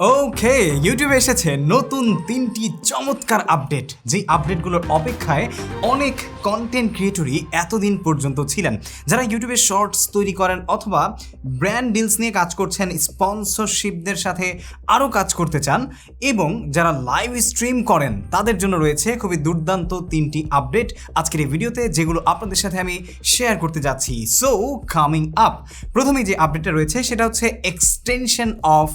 ওকে ইউটিউবে এসেছে নতুন তিনটি চমৎকার আপডেট যেই আপডেটগুলোর অপেক্ষায় অনেক কন্টেন্ট ক্রিয়েটরই এতদিন পর্যন্ত ছিলেন। যারা ইউটিউবে শর্টস তৈরি করেন অথবা ব্র্যান্ড ডিলস নিয়ে কাজ করছেন স্পন্সরশিপদের সাথে আরও কাজ করতে চান এবং যারা লাইভ স্ট্রিম করেন, তাদের জন্য রয়েছে খুবই দুর্দান্ত তিনটি আপডেট আজকের এই ভিডিওতে যেগুলো আপনাদের সাথে আমি শেয়ার করতে যাচ্ছি। সো কামিং আপ প্রথমে যে আপডেটটা রয়েছে, সেটা হচ্ছে extension of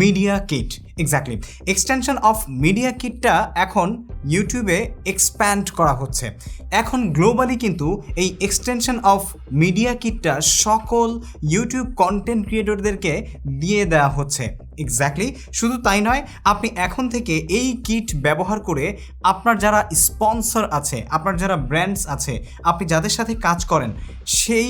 media kit exactly extension of media কিটটা এখন ইউটিউবে এক্সপ্যান্ড করা হচ্ছে। এখন গ্লোবালি কিন্তু এই এক্সটেনশন অফ মিডিয়া কিটটা সকল ইউটিউব কন্টেন্ট ক্রিয়েটরদেরকে দিয়ে দেওয়া হচ্ছে। এক্স্যাক্টলি শুধু তাই নয়, আপনি এখন থেকে এই কিট ব্যবহার করে আপনার যারা স্পন্সর আছে, আপনার যারা ব্র্যান্ডস আছে, আপনি যাদের সাথে কাজ করেন, সেই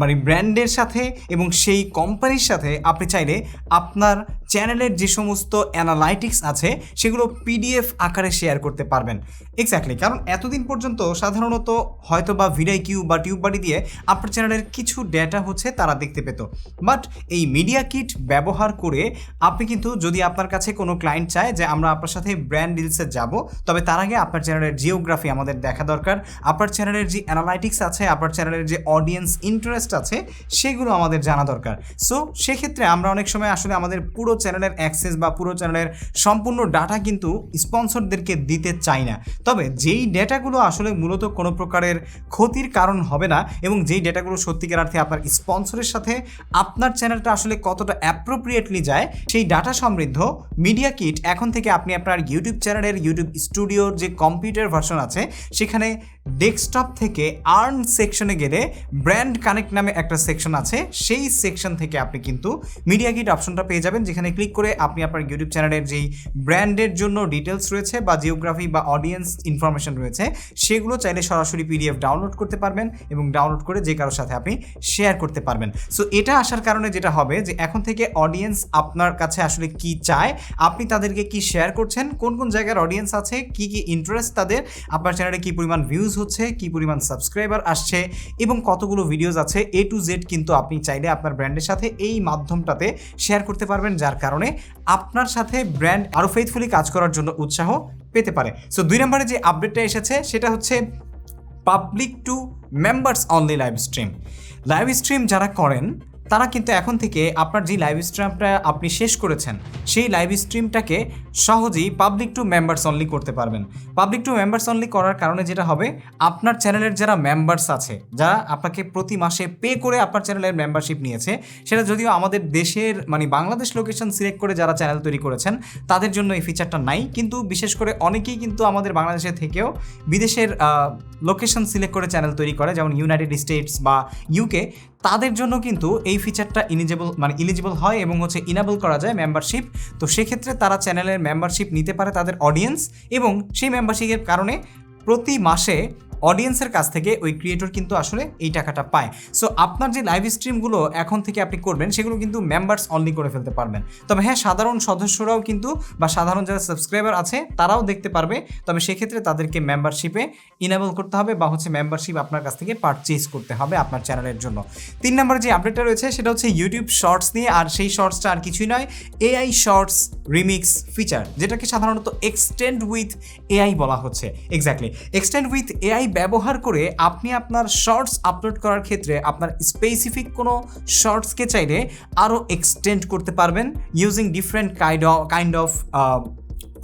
মানে ব্র্যান্ডের সাথে এবং সেই কোম্পানির সাথে আপনি চাইলে আপনার চ্যানেলের যে সমস্ত অ্যানালাইটিক্স আছে, সেগুলো পিডিএফ আকারে শেয়ার করতে পারবেন। এক্স্যাক্টলি কারণ এতদিন পর্যন্ত সাধারণত হয়তো বা ভিডাই কিউ বা টিউব বাড়ি দিয়ে আপনার চ্যানেলের কিছু ডেটা হচ্ছে তারা দেখতে পেত। বাট এই মিডিয়া কিট ব্যবহার করে আপনি কিন্তু যদি আপনার কাছে কোনো ক্লায়েন্ট চায় যে আমরা আপনার সাথে ব্র্যান্ড ডিলসে যাব, তবে তার আগে আপনার চ্যানেলের জিওগ্রাফি আমাদের দেখা দরকার। আপনার চ্যানেলের যে অ্যানালাইটিক্স আছে, আপনার চ্যানেলের যে অডিয়েন্স ইন্টারেস্ট আছে, সেগুলো আমাদের জানা দরকার। সো সেক্ষেত্রে আমরা অনেক সময় আসলে আমাদের পুরো চ্যানেলের অ্যাক্সেস বা পুরো চ্যানেলের সম্পূর্ণ ডাটা কিন্তু স্পন্সরদেরকে দিতে চাই না। তবে যেই ডেটাগুলো আসলে মূলত কোনো প্রকারের ক্ষতির কারণ হবে না এবং যেই ডেটাগুলো সত্যিকার অর্থে আপনার স্পন্সরের সাথে আপনার চ্যানেলটা আসলে কতটা অ্যাপ্রোপ্রিয়েটলি যায়, সেই ডাটা সমৃদ্ধ মিডিয়া কিট এখন থেকে আপনি আপনার ইউটিউব চ্যানেলের ইউটিউব স্টুডিওর যে কম্পিউটার ভার্সন আছে, সেখানে ডেস্কটপ থেকে আর্ন সেকশনে গেলে ব্র্যান্ড কানেক্ট নামে একটা সেকশন আছে, সেই সেকশন থেকে আপনি কিন্তু মিডিয়া কিট অপশনটা পেয়ে যাবেন, যেখানে ক্লিক করে আপনি আপনার ইউটিউব চ্যানেলের যেই ব্র্যান্ডের জন্য ডিটেলস রয়েছে বা জিওগ্রাফি বা অডিয়েন্স ইনফরমেশন রয়েছে, সেগুলো চাইলে সরাসরি পিডিএফ ডাউনলোড করতে পারবেন এবং ডাউনলোড করে যে কারোর সাথে আপনি শেয়ার করতে পারবেন। সো এটা আসার কারণে যেটা হবে যে এখন থেকে অডিয়েন্স আপনার কাছে আসলে কি চায়, আপনি তাদেরকে কি শেয়ার করছেন, কোন কোন জায়গার অডিয়েন্স আছে, কি কি ইন্টারেস্ট তাদের, আপনার চ্যানেলে কি পরিমাণ ভিউজ হচ্ছে, কি পরিমাণ সাবস্ক্রাইবার আসছে এবং কতগুলো ভিডিওজ আছে এ টু জেড কিন্তু আপনি চাইলে আপনার ব্র্যান্ডের সাথে এই মাধ্যমটাতে শেয়ার করতে পারবেন যার কারণে আপনার সাথে ব্র্যান্ড আরও ফেথফুলি কাজ করার জন্য উৎসাহ পেতে পারে। সো দুই নম্বরে যে আপডেটটা এসেছে, সেটা হচ্ছে public to members only live stream live stream যারা করেন তারা কিন্তু এখন থেকে আপনার যে লাইভ স্ট্রিমটা আপনি শেষ করেছেন, সেই লাইভ স্ট্রিমটাকে সহজেই পাবলিক টু মেম্বার্স অনলি করতে পারবেন। পাবলিক টু মেম্বার্স অনলি করার কারণে যেটা হবে, আপনার চ্যানেলের যারা মেম্বার্স আছে, যারা আপনাকে প্রতি মাসে পে করে আপনার চ্যানেলের মেম্বারশিপ নিয়েছে, সেটা যদিও আমাদের দেশের মানে বাংলাদেশ লোকেশন সিলেক্ট করে যারা চ্যানেল তৈরি করেছেন, তাদের জন্য এই ফিচারটা নাই। কিন্তু বিশেষ করে অনেকেই কিন্তু আমাদের বাংলাদেশে থেকেও বিদেশের লোকেশন সিলেক্ট করে চ্যানেল তৈরি করে, যেমন ইউনাইটেড স্টেটস বা ইউকে তাদের জন্য কিন্তু এই ফিচারটা ইলিজেবল মানে ইলিজিবল হয় এবং হচ্ছে ইনাবল করা যায় মেম্বারশিপ তো সেক্ষেত্রে তারা চ্যানেলের মেম্বারশিপ নিতে পারে তাদের অডিয়েন্স এবং সেই মেম্বারশিপের কারণে প্রতি মাসে অডিয়েন্সের কাছ থেকে ওই ক্রিয়েটর কিন্তু আসলে এই টাকাটা পায়। সো আপনার যে লাইভ স্ট্রিমগুলো এখন থেকে আপনি করবেন, সেগুলো কিন্তু মেম্বার্স অনলি করে ফেলতে পারবেন। তবে হ্যাঁ সাধারণ সদস্যরাও কিন্তু বা সাধারণ যারা সাবস্ক্রাইবার আছে, তারাও দেখতে পারবে। তবে সেক্ষেত্রে তাদেরকে মেম্বারশিপে ইনেবল করতে হবে বা হচ্ছে মেম্বারশিপ আপনার কাছ থেকে পারচেজ করতে হবে আপনার চ্যানেলের জন্য। তিন নম্বরে যে আপডেটটা রয়েছে, সেটা হচ্ছে ইউটিউব শর্টস নিয়ে, আর সেই শর্টসটা আর কিছুই নয় এআই শর্টস রিমিক্স ফিচার যেটাকে সাধারণত এক্সটেন্ড উইথ এআই বলা হচ্ছে। এক্স্যাক্টলি এক্সটেন্ড উইথ এআই ব্যবহার করে আপনি আপনার শর্টস আপলোড করার ক্ষেত্রে আপনার স্পেসিফিক কোনো শর্টসকে চাইলে আরও এক্সটেন্ড করতে পারবেন using different kind of kind of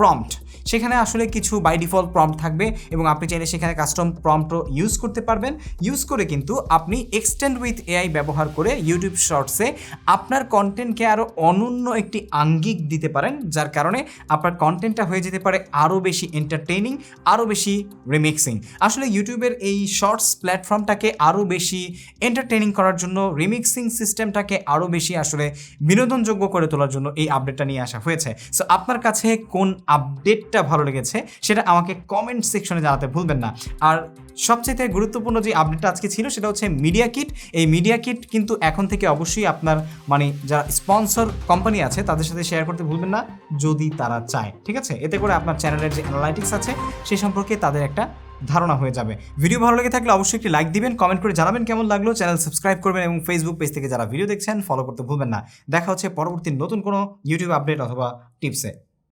prompt সেখানে আসলে কিছু বাই ডিফল্ট প্রম্পট থাকবে এবং আপনি চাইলে সেখানে কাস্টম প্রম্পটও ইউজ করতে পারবেন। ইউজ করে কিন্তু আপনি এক্সটেন্ড উইথ এআই ব্যবহার করে ইউটিউব শর্টসে আপনার কন্টেন্টকে আরও অনন্য একটি আঙ্গিক দিতে পারেন, যার কারণে আপনার কন্টেন্টটা হয়ে যেতে পারে আরও বেশি এন্টারটেইনিং আরও বেশি রিমিক্সিং আসলে ইউটিউবের এই শর্টস প্ল্যাটফর্মটাকে আরও বেশি এন্টারটেইনিং করার জন্য রিমিক্সিং সিস্টেমটাকে আরও বেশি আসলে বিনোদনযোগ্য করে তোলার জন্য এই আপডেটটা নিয়ে আসা হয়েছে। সো আপনার কাছে কোন আপডেটটা ভালো লেগেছে, সেটা আমাকে কমেন্ট সেকশনে জানাতে ভুলবেন না। আর সবচেয়ে গুরুত্বপূর্ণ যে আপডেটটা আজকে ছিল, সেটা হচ্ছে মিডিয়া কিট এই মিডিয়া কিট কিন্তু এখন থেকে অবশ্যই আপনার মানে যারা স্পন্সর কোম্পানি আছে, তাদের সাথে শেয়ার করতে ভুলবেন না, যদি তারা চায়, ঠিক আছে? এতে করে আপনার চ্যানেলের যে অ্যানালাইটিক্স আছে, সে সম্পর্কে তাদের একটা ধারণা হয়ে যাবে। ভিডিও ভালো লেগে থাকলে অবশ্যই একটি লাইক দিবেন কমেন্ট করে জানাবেন কেমন লাগল চ্যানেল সাবস্ক্রাইব করবেন এবং ফেসবুক পেজ থেকে যারা ভিডিও দেখছেন ফলো করতে ভুলবেন না। দেখা হচ্ছে পরবর্তী নতুন কোনো ইউটিউব আপডেট অথবা টিপসে